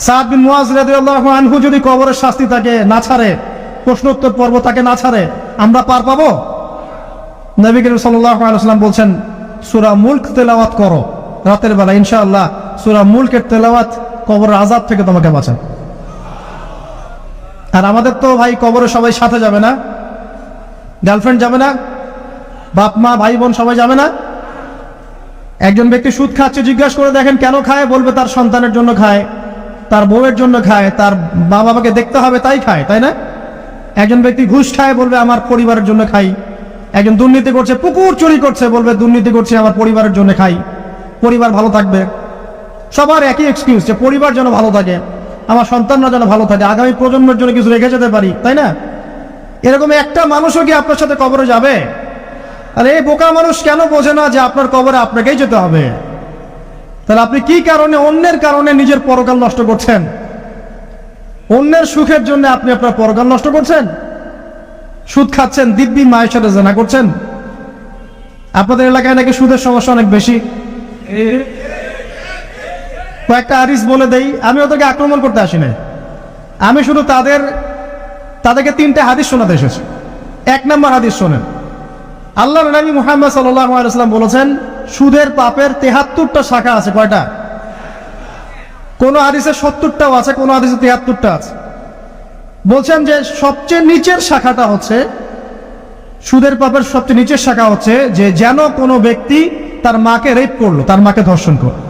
সাদ বিন মুয়াজ রাদিয়াল্লাহু আনহু যদি কবরের শাস্তি তাকে না ছাড়ে, প্রশ্নোত্তর পর্ব তাকে না ছাড়ে, আমরা পার পাবো? নবী করিম সাল্লাল্লাহু আলাইহি ওয়াসাল্লাম বলছেন, সূরা মুলক তেলাওয়াত করো। রাতের বেলা, ইনশাআল্লাহ, সূরা মুলকের তেলাওয়াত কবরের আযাব থেকে তোমাকে বাঁচায় আর আমাদের তো ভাই কবরে সবাই সাথে যাবে না। গার্লফ্রেন্ড যাবে না। বাপ, মা, ভাই, বোন সবাই যাবে না। একজন ব্যক্তি সুদ খাচ্ছে, জিজ্ঞাসা করে দেখেন কেন খায়, বলবে তার সন্তানের জন্য খায়। তার বউয়ের জন্য খায়, তার মা বাবাকে দেখতে হবে, তাই খায়, তাই না? একজন ব্যক্তি ঘুষ খায়, বলবে, আমার পরিবারের জন্য খাই। একজন দুর্নীতি করছে, পুকুর চুরি করছে, বলবে, দুর্নীতি করছে, আমার পরিবারের জন্য খাই। পরিবার ভালো থাকবে। সবার একই এক্সকিউজ যে পরিবার যেন ভালো থাকে, আমার সন্তানরা যেন ভালো থাকে। আগামী প্রজন্মের জন্য কিছু রেখে যেতে পারি, তাই না? এরকম একটা মানুষও কি আপনার সাথে কবরে যাবে? আর এই বোকা মানুষ কেন বোঝে না যে আপনার কবরে আপনাকেই যেতে হবে? তাহলে আপনি কি কারণে অন্যের কারণে নিজের পরকাল নষ্ট করছেন? অন্যের সুখের জন্য আপনি আপনার পরকাল নষ্ট করছেন? সুদ খাচ্ছেন, দিব্যি মায়ের সাথে জানা করছেন? আপনাদের এলাকায় নাকি সুদের সমস্যা অনেক বেশি? কয়েকটা আরিস বলে দেই, আমি ওদেরকে আক্রমণ করতে আসি নাই। আমি শুধু তাদের, তাদেরকে তিনটে হাদিস শোনাতে এসেছি। এক নম্বর হাদিস শোনেন। আল্লাহ নবী মুহাম্মদ সাল্লাম বলেছেন সুদের পাপের তেহাত্তরটা শাখা আছে, কয়টা? কোন আদিসে সত্তরটাও আছে, কোন আদিসে তেহাত্তরটা আছে। বলছেন যে সবচেয়ে নিচের শাখাটা হচ্ছে, সুদের পাপের সবচেয়ে নিচের শাখা হচ্ছে যে যেন কোনো ব্যক্তি তার মাকে রেপ করল, তার মাকে ধর্ষণ করল।